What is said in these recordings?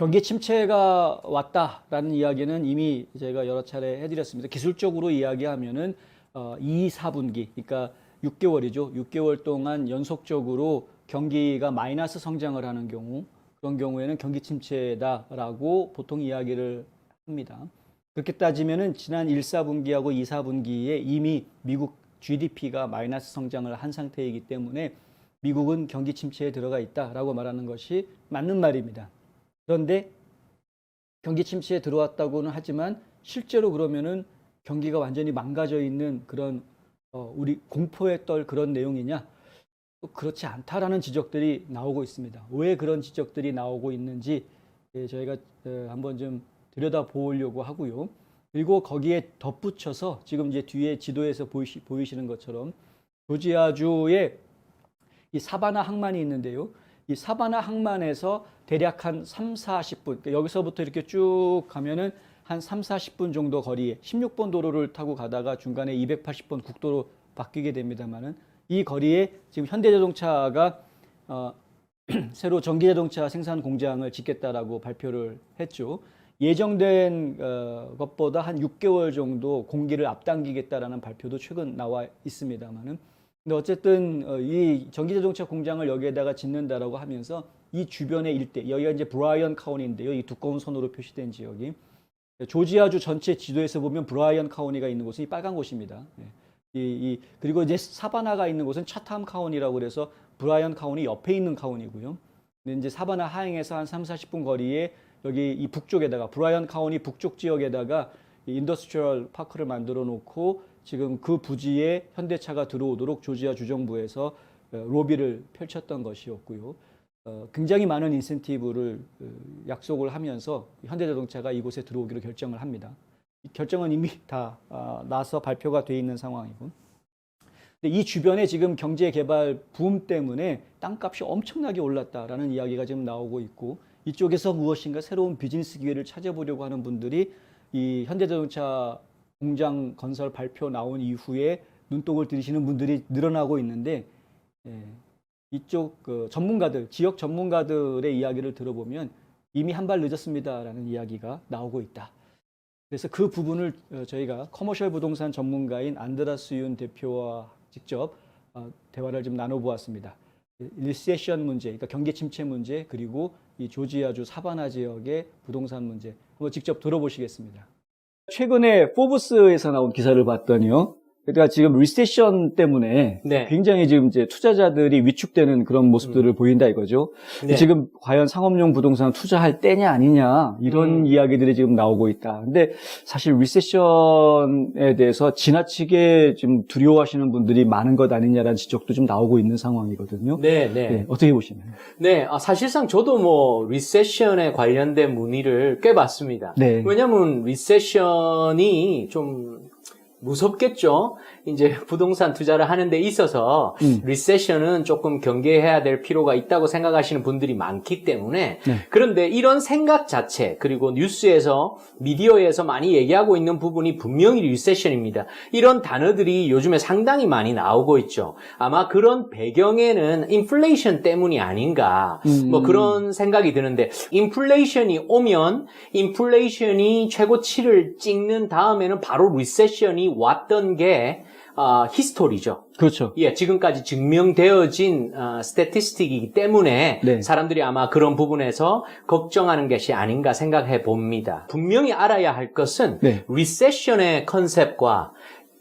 경기 침체가 왔다라는 이야기는 이미 제가 여러 차례 해드렸습니다. 기술적으로 이야기하면은 어, 2, 4분기, 그러니까 6개월이죠. 6개월 동안 연속적으로 경기가 마이너스 성장을 하는 경우, 그런 경우에는 경기 침체다라고 보통 이야기를 합니다. 그렇게 따지면은 지난 1, 4분기하고 2, 4분기에 이미 미국 GDP가 마이너스 성장을 한 상태이기 때문에 미국은 경기 침체에 들어가 있다라고 말하는 것이 맞는 말입니다. 그런데 경기 침체에 들어왔다고는 하지만 실제로 그러면은 경기가 완전히 망가져 있는 그런 어, 우리 공포에 떨 그런 내용이냐? 또 그렇지 않다라는 지적들이 나오고 있습니다. 왜 그런 지적들이 나오고 있는지 예, 저희가 어, 한번 좀 들여다 보려고 하고요. 그리고 거기에 덧붙여서 지금 이제 뒤에 지도에서 보이시, 보이시는 것처럼 조지아주에 이 사바나 항만이 있는데요. 이 사바나 항만에서 대략 한 3, 40분, 그러니까 여기서부터 이렇게 쭉 가면은 한 3, 40분 정도 거리에 16번 도로를 타고 가다가 중간에 280번 국도로 바뀌게 됩니다만은 이 거리에 지금 현대자동차가 어, 새로 전기자동차 생산 공장을 짓겠다라고 발표를 했죠. 예정된 어, 것보다 한 6개월 정도 공기를 앞당기겠다라는 발표도 최근 나와 있습니다만은 근데 어쨌든 어, 이 전기자동차 공장을 여기에다가 짓는다라고 하면서 이 주변의 일대 여기가 이제 브라이언 카운티인데요. 이 두꺼운 선으로 표시된 지역이 조지아주 전체 지도에서 보면 브라이언 카운티가 있는 곳은 이 빨간 곳입니다. 예. 이, 이 그리고 이제 사바나가 있는 곳은 차탐 카운티라고 그래서 브라이언 카운티 옆에 있는 카운티고요. 근데 이제 사바나 하행에서 한 3, 40분 거리에 여기 이 북쪽에다가 브라이언 카운티 북쪽 지역에다가 이 인더스트리얼 파크를 만들어 놓고 지금 그 부지에 현대차가 들어오도록 조지아 주정부에서 어, 로비를 펼쳤던 것이었고요. 어, 굉장히 많은 인센티브를 어, 약속을 하면서 현대자동차가 이곳에 들어오기로 결정을 합니다. 이 결정은 이미 다 아, 나서 발표가 돼 있는 상황이고. 이 주변에 지금 경제 개발 붐 때문에 땅값이 엄청나게 올랐다라는 이야기가 지금 나오고 있고 이쪽에서 무엇인가 새로운 비즈니스 기회를 찾아보려고 하는 분들이 이 현대자동차 공장 건설 발표 나온 이후에 눈독을 들이시는 분들이 늘어나고 있는데 예, 이쪽 그 전문가들 지역 전문가들의 이야기를 들어보면 이미 한 발 늦었습니다라는 이야기가 나오고 있다. 그래서 그 부분을 어, 저희가 커머셜 부동산 전문가인 안드라스 윤 대표와 직접 어, 대화를 좀 나눠보았습니다. 리세션 문제, 그러니까 경기 침체 문제, 그리고 이 조지아주 사바나 지역의 부동산 문제 한번 직접 들어보시겠습니다. 최근에 포브스에서 나온 기사를 봤더니요. 그러니까 지금 리세션 때문에 네. 굉장히 지금 이제 투자자들이 위축되는 그런 모습들을 보인다 이거죠. 네. 지금 과연 상업용 부동산 투자할 때냐 아니냐 이런 음. 이야기들이 지금 나오고 있다. 근데 사실 리세션에 대해서 지나치게 좀 두려워하시는 분들이 많은 것 아니냐라는 지적도 좀 나오고 있는 상황이거든요. 네, 네. 네, 어떻게 보시나요? 네, 아, 사실상 저도 뭐 리세션에 관련된 문의를 꽤 받습니다. 네. 왜냐하면 리세션이 좀 무섭겠죠. 이제 부동산 투자를 하는 데 있어서 음. 리세션은 조금 경계해야 될 필요가 있다고 생각하시는 분들이 많기 때문에 네. 그런데 이런 생각 자체 그리고 뉴스에서 미디어에서 많이 얘기하고 있는 부분이 분명히 리세션입니다. 이런 단어들이 요즘에 상당히 많이 나오고 있죠. 아마 그런 배경에는 인플레이션 때문이 아닌가 음. 뭐 그런 생각이 드는데 인플레이션이 오면 인플레이션이 최고치를 찍는 다음에는 바로 리세션이 왔던 게 아, 히스토리죠. 그렇죠. 예, 지금까지 증명되어진 어, 스태티스틱이기 때문에 네. 사람들이 아마 그런 부분에서 걱정하는 것이 아닌가 생각해 봅니다. 분명히 알아야 할 것은 네. 리세션의 컨셉과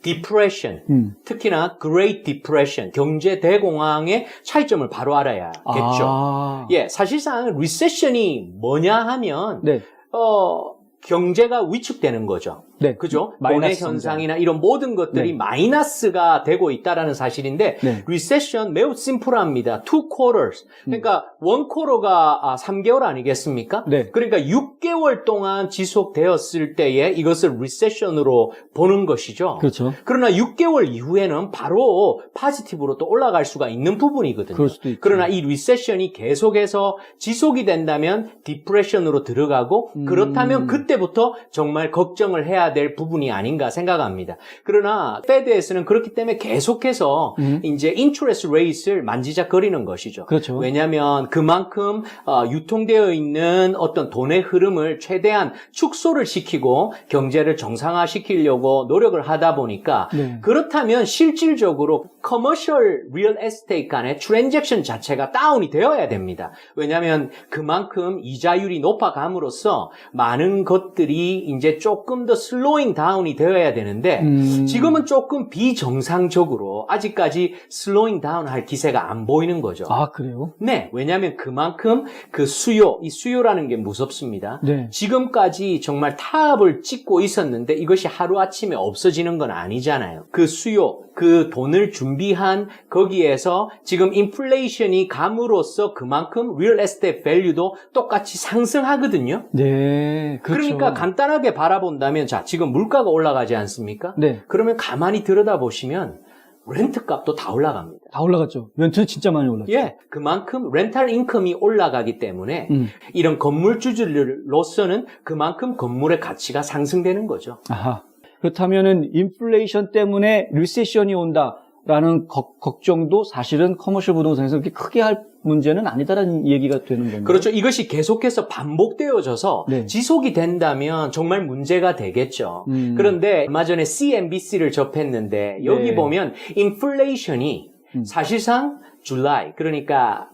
디프레션, 음. 특히나 Great Depression, 경제 대공황의 차이점을 바로 알아야겠죠. 아. 예, 사실상 리세션이 뭐냐 하면 네. 어 경제가 위축되는 거죠. 네. 그죠? 마이너스 돈의 현상이나 이런 모든 것들이 네. 마이너스가 되고 있다라는 사실인데 네. 리세션 매우 심플합니다. two quarters. 그러니까 원 쿼터가 아, 3개월 아니겠습니까? 네. 그러니까 6개월 동안 지속되었을 때에 이것을 리세션으로 보는 것이죠. 그렇죠. 그러나 6개월 이후에는 바로 파지티브로 또 올라갈 수가 있는 부분이거든요. 그럴 수도 있죠. 그러나 이 리세션이 계속해서 지속이 된다면 디프레션으로 들어가고 음. 그렇다면 그때부터 정말 걱정을 해야 될 부분이 아닌가 생각합니다. 그러나 페드에서는 그렇기 때문에 계속해서 음. 이제 인트레스 레이스를 만지작거리는 것이죠. 그렇죠. 왜냐하면 그만큼 어, 유통되어 있는 어떤 돈의 흐름을 최대한 축소를 시키고 경제를 정상화시키려고 노력을 하다 보니까 네. 그렇다면 실질적으로 커머셜 리얼 에스테이트 간의 트랜잭션 자체가 다운이 되어야 됩니다. 왜냐하면 그만큼 이자율이 높아감으로써 많은 것들이 이제 조금 더 슬 로잉 다운이 되어야 되는데 음. 지금은 조금 비정상적으로 아직까지 슬로잉 다운 할 기세가 안 보이는 거죠. 아 그래요? 네, 왜냐하면 그만큼 그 수요, 이 수요라는 게 무섭습니다. 네. 지금까지 정말 탑을 찍고 있었는데 이것이 하루아침에 없어지는 건 아니잖아요. 그 수요, 그 돈을 준비한 거기에서 지금 인플레이션이 감으로써 그만큼 리얼 에스테이트 밸류도 똑같이 상승하거든요. 네. 그렇죠. 그러니까 간단하게 바라본다면 자, 지금 물가가 올라가지 않습니까? 네. 그러면 가만히 들여다보시면 렌트 값도 다 올라갑니다. 다 올라갔죠. 렌트 진짜 많이 올랐죠. 예, 그만큼 렌탈 인컴이 올라가기 때문에 음. 이런 건물주들로서는 그만큼 건물의 가치가 상승되는 거죠. 아하. 그렇다면은 인플레이션 때문에 리세션이 온다라는 거- 걱정도 사실은 커머셜 부동산에서 그렇게 크게 할 문제는 아니다라는 얘기가 되는 건가요? 그렇죠. 이것이 계속해서 반복되어져서 네. 지속이 된다면 정말 문제가 되겠죠. 음. 그런데 얼마 전에 CNBC를 접했는데 여기 네. 보면 인플레이션이 음. 사실상 줄라이 그러니까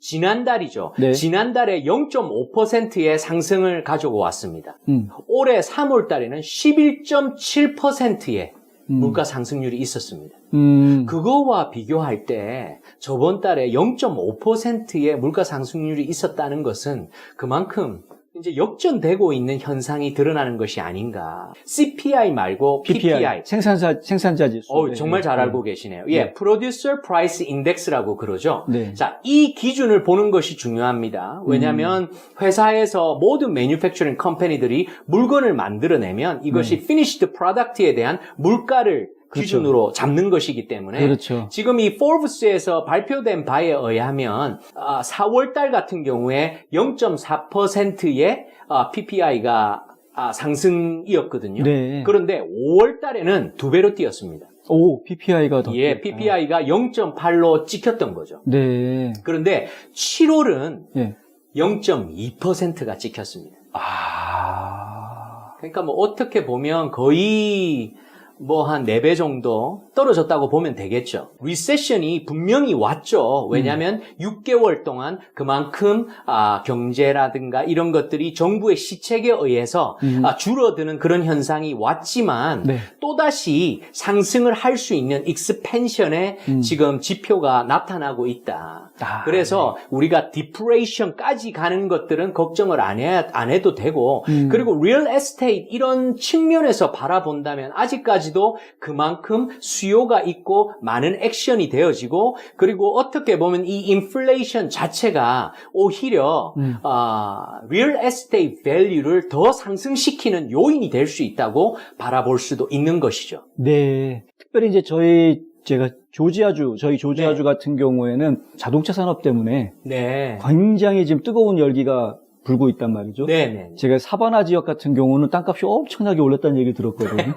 지난달이죠. 네. 지난달에 0.5%의 상승을 가지고 왔습니다. 음. 올해 3월 달에는 11.7%의 음. 물가 상승률이 있었습니다. 음. 그거와 비교할 때 저번 달에 0.5%의 물가 상승률이 있었다는 것은 그만큼 이제 역전되고 있는 현상이 드러나는 것이 아닌가. CPI 말고 PPI. PPI 생산자 생산자 지수. 어, 네. 정말 잘 네. 알고 계시네요. 예, 네. Producer Price Index라고 그러죠. 네. 자, 이 기준을 보는 것이 중요합니다. 왜냐하면 음. 회사에서 모든 매뉴팩처링 컴퍼니들이 물건을 만들어내면 이것이 finished product에 대한 물가를 네. 기준으로 잡는 것이기 때문에 그렇죠. 지금 이 포브스에서 발표된 바에 의하면 4월 달 같은 경우에 0.4%의 PPI가 아, 상승이었거든요. 네. 그런데 5월 달에는 두 배로 뛰었습니다. 오, PPI가 더. 예, 뛰었다. PPI가 0.8로 찍혔던 거죠. 네. 그런데 7월은 예. 0.2%가 찍혔습니다. 아. 그러니까 뭐 어떻게 보면 거의 뭐 한 4배 정도 떨어졌다고 보면 되겠죠. 리세션이 분명히 왔죠. 왜냐하면 6개월 동안 그만큼 아, 경제라든가 이런 것들이 정부의 시책에 의해서 음. 아, 줄어드는 그런 현상이 왔지만 네. 또다시 상승을 할 수 있는 익스펜션의 음. 지금 지표가 나타나고 있다. 아, 그래서 우리가 디프레이션까지 가는 것들은 걱정을 안, 해, 안 해도 되고 음. 그리고 리얼 에스테이트 이런 측면에서 바라본다면 아직까지 도 그만큼 수요가 있고 많은 액션이 되어지고 그리고 어떻게 보면 이 인플레이션 자체가 오히려 음. 아, 리얼 에스테이트 밸류를 더 상승시키는 요인이 될 수 있다고 바라볼 수도 있는 것이죠. 네. 특별히 이제 저희 제가 조지아주, 저희 조지아주 네. 같은 경우에는 자동차 산업 때문에 네. 굉장히 지금 뜨거운 열기가 불고 있단 말이죠. 네네. 제가 사바나 지역 같은 경우는 땅값이 엄청나게 올랐다는 얘기 들었거든요.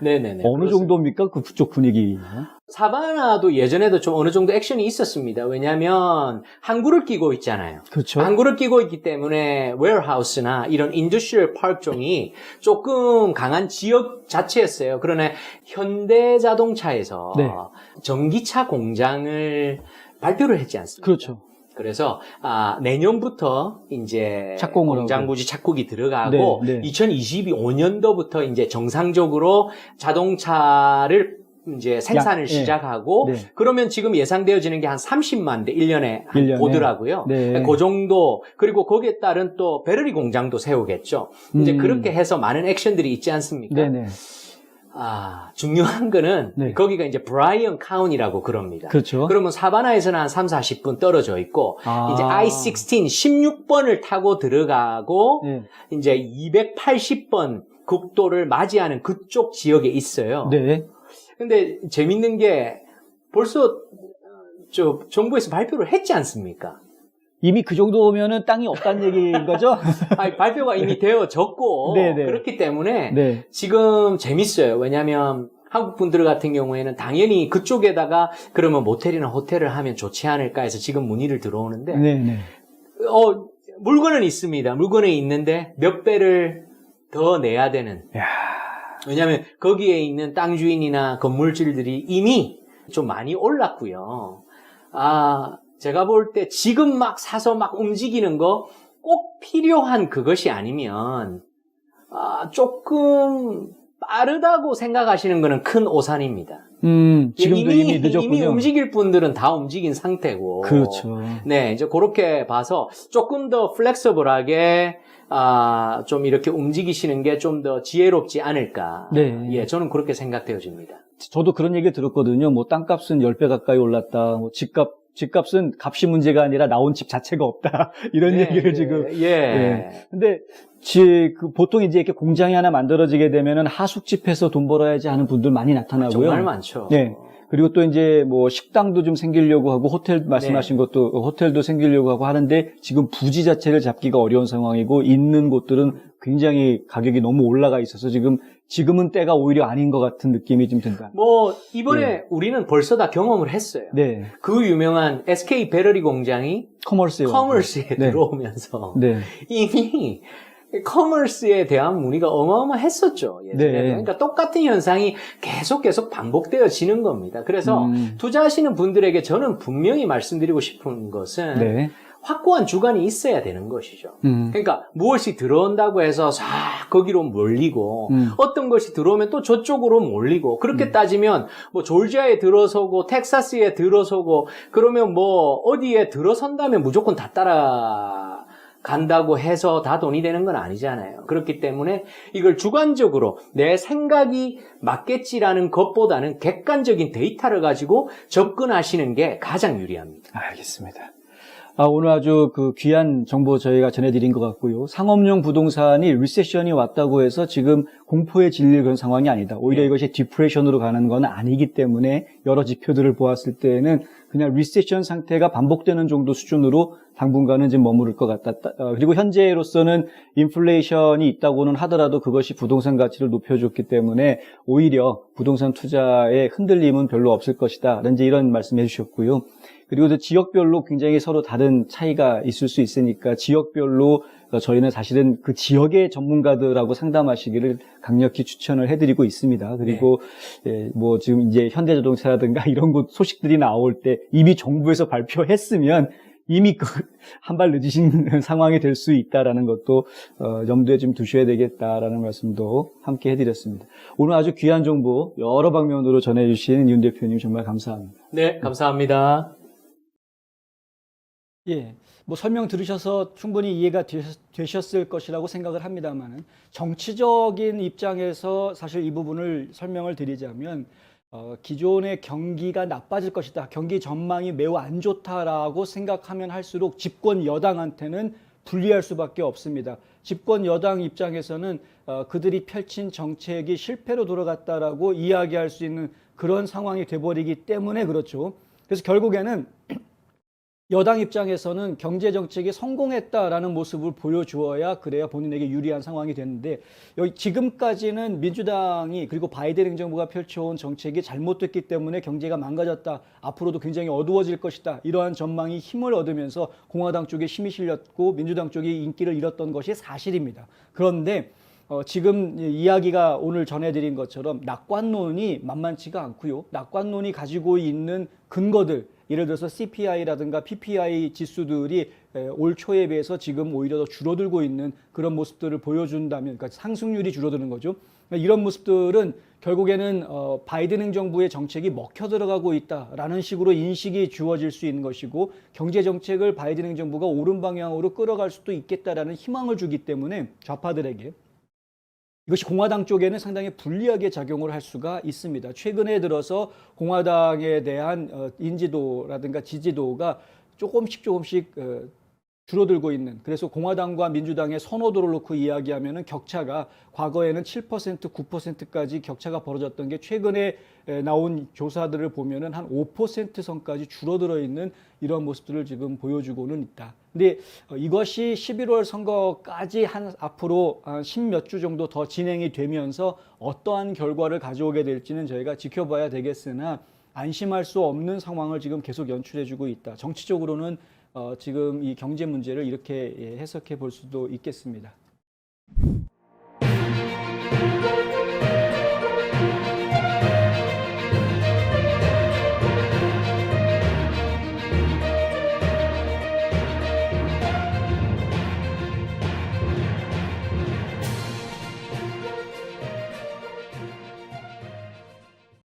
네네네. 어느 그렇습니다. 정도입니까? 그쪽 분위기. 사바나도 예전에도 좀 어느 정도 액션이 있었습니다. 왜냐하면 항구를 끼고 있잖아요. 그렇죠. 항구를 끼고 있기 때문에 웨어하우스나 이런 인더스트리얼 파크 종이 조금 강한 지역 자체였어요. 그러나 현대 자동차에서 네. 전기차 공장을 발표를 했지 않습니까? 그렇죠. 그래서 아, 내년부터 이제 착공을 공장 하고. 부지 착국이 들어가고 네, 네. 2025년도부터 이제 정상적으로 자동차를 이제 생산을 야, 예. 시작하고 네. 그러면 지금 예상되어지는 게 한 30만 대 1년에 한 일년에. 보더라고요. 네. 그 정도 그리고 거기에 따른 또 배터리 공장도 세우겠죠. 이제 음. 그렇게 해서 많은 액션들이 있지 않습니까? 네 네. 아, 중요한 거는 네. 거기가 이제 브라이언 카운이라고 그럽니다. 그렇죠. 그러면 사바나에서는 한 3, 40분 떨어져 있고 아. 이제 I-16 16번을 타고 들어가고 네. 이제 280번 국도를 맞이하는 그쪽 지역에 있어요. 네. 근데 재밌는 게 벌써 저 정부에서 발표를 했지 않습니까? 이미 그 정도면은 땅이 없다는 얘기인 거죠? 아니, 발표가 이미 되어졌고 네네. 그렇기 때문에 네. 지금 재밌어요. 왜냐하면 한국 분들 같은 경우에는 당연히 그쪽에다가 그러면 모텔이나 호텔을 하면 좋지 않을까 해서 지금 문의를 들어오는데 네, 네. 어, 물건은 있습니다. 물건은 있는데 몇 배를 더 내야 되는. 야. 왜냐하면 거기에 있는 땅 주인이나 건물주들이 이미 좀 많이 올랐고요. 아, 제가 볼 때 지금 막 사서 막 움직이는 거 꼭 필요한 그것이 아니면 아, 조금 빠르다고 생각하시는 거는 큰 오산입니다. 음, 지금도 이미, 늦었군요. 이미 움직일 분들은 다 움직인 상태고. 그렇죠. 네, 이제 그렇게 봐서 조금 더 플렉서블하게 아, 좀 이렇게 움직이시는 게 좀 더 지혜롭지 않을까. 네. 예, 저는 그렇게 생각되어집니다. 저도 그런 얘기 들었거든요. 뭐 땅값은 10배 가까이 올랐다. 뭐 집값 집값은 값이 문제가 아니라 나온 집 자체가 없다. 이런 네, 얘기를 예, 지금 예. 네. 근데 지, 그 보통 이제 이렇게 공장이 하나 만들어지게 되면은 하숙집해서 돈 벌어야지 하는 분들 많이 나타나고요. 정말 많죠. 네. 그리고 또 이제 뭐 식당도 좀 생기려고 하고 호텔 말씀하신 네. 것도 호텔도 생기려고 하고 하는데 지금 부지 자체를 잡기가 어려운 상황이고 있는 곳들은 굉장히 가격이 너무 올라가 있어서 지금 지금은 때가 오히려 아닌 것 같은 느낌이 좀 든다. 뭐 이번에 우리는 벌써 다 경험을 했어요. 네. 그 유명한 SK 베러리 공장이 커머스에 커머스에 네. 들어오면서 네. 이미 커머스에 대한 문의가 어마어마했었죠. 예전에. 네. 그러니까 똑같은 현상이 계속 계속 반복되어지는 겁니다. 그래서 음. 투자하시는 분들에게 저는 분명히 말씀드리고 싶은 것은 네. 확고한 주관이 있어야 되는 것이죠. 음. 그러니까 무엇이 들어온다고 해서 싹 거기로 몰리고 음. 어떤 것이 들어오면 또 저쪽으로 몰리고 그렇게 음. 따지면 뭐 졸지아에 들어서고 텍사스에 들어서고 그러면 뭐 어디에 들어선다면 무조건 다 따라 간다고 해서 다 돈이 되는 건 아니잖아요. 그렇기 때문에 이걸 주관적으로 내 생각이 맞겠지라는 것보다는 객관적인 데이터를 가지고 접근하시는 게 가장 유리합니다. 알겠습니다. 아, 오늘 아주 그 귀한 정보 저희가 전해드린 것 같고요. 상업용 부동산이 리세션이 왔다고 해서 지금 공포에 질릴 그런 상황이 아니다. 오히려 네. 이것이 디프레션으로 가는 건 아니기 때문에 여러 지표들을 보았을 때는 그냥 리세션 상태가 반복되는 정도 수준으로 당분간은 지금 머무를 것 같다. 따- 어, 그리고 현재로서는 인플레이션이 있다고는 하더라도 그것이 부동산 가치를 높여줬기 때문에 오히려 부동산 투자에 흔들림은 별로 없을 것이다. 이제 이런 말씀해 주셨고요. 그리고 또 지역별로 굉장히 서로 다른 차이가 있을 수 있으니까 지역별로 저희는 사실은 그 지역의 전문가들하고 상담하시기를 강력히 추천을 해드리고 있습니다. 그리고 예, 뭐 지금 이제 현대자동차라든가 이런 곳 소식들이 나올 때 이미 정부에서 발표했으면 이미 그 한 발 늦으신 상황이 될 수 있다라는 것도 어, 염두에 좀 두셔야 되겠다라는 말씀도 함께 해드렸습니다. 오늘 아주 귀한 정보 여러 방면으로 전해주신 윤 대표님 정말 감사합니다. 네, 감사합니다. 예, 뭐 설명 들으셔서 충분히 이해가 되셨, 을 것이라고 생각을 합니다만은 정치적인 입장에서 사실 이 부분을 설명을 드리자면 어, 기존의 경기가 나빠질 것이다, 경기 전망이 매우 안 좋다라고 생각하면 할수록 집권 여당한테는 불리할 수밖에 없습니다. 집권 여당 입장에서는 어, 그들이 펼친 정책이 실패로 돌아갔다라고 이야기할 수 있는 그런 상황이 돼버리기 때문에 그렇죠. 그래서 결국에는 여당 입장에서는 경제 정책이 성공했다라는 모습을 보여주어야 그래야 본인에게 유리한 상황이 되는데 여기 지금까지는 민주당이 그리고 바이든 행정부가 펼쳐온 정책이 잘못됐기 때문에 경제가 망가졌다. 앞으로도 굉장히 어두워질 것이다. 이러한 전망이 힘을 얻으면서 공화당 쪽에 힘이 실렸고 민주당 쪽이 인기를 잃었던 것이 사실입니다. 그런데 어, 지금 이야기가 오늘 전해드린 것처럼 낙관론이 만만치가 않고요. 낙관론이 가지고 있는 근거들, 예를 들어서 CPI라든가 PPI 지수들이 에, 올 초에 비해서 지금 오히려 더 줄어들고 있는 그런 모습들을 보여준다면, 그러니까 상승률이 줄어드는 거죠. 그러니까 이런 모습들은 결국에는 어, 바이든 행정부의 정책이 먹혀 들어가고 있다라는 식으로 인식이 주어질 수 있는 것이고 경제 정책을 바이든 행정부가 옳은 방향으로 끌어갈 수도 있겠다라는 희망을 주기 때문에 좌파들에게 이것이 공화당 쪽에는 상당히 불리하게 작용을 할 수가 있습니다. 최근에 들어서 공화당에 대한 어, 인지도라든가 지지도가 조금씩 조금씩 어, 줄어들고 있는 그래서 공화당과 민주당의 선호도를 놓고 이야기하면은 격차가 과거에는 7% 9%까지 격차가 벌어졌던 게 최근에 에, 나온 조사들을 보면은 한 5% 선까지 줄어들어 있는 이런 모습들을 지금 보여주고는 있다. 근데 어, 이것이 11월 선거까지 한 앞으로 한 10몇 주 정도 더 진행이 되면서 어떠한 결과를 가져오게 될지는 저희가 지켜봐야 되겠으나 안심할 수 없는 상황을 지금 계속 연출해주고 있다. 정치적으로는 어, 지금 이 경제 문제를 이렇게 예, 해석해 볼 수도 있겠습니다.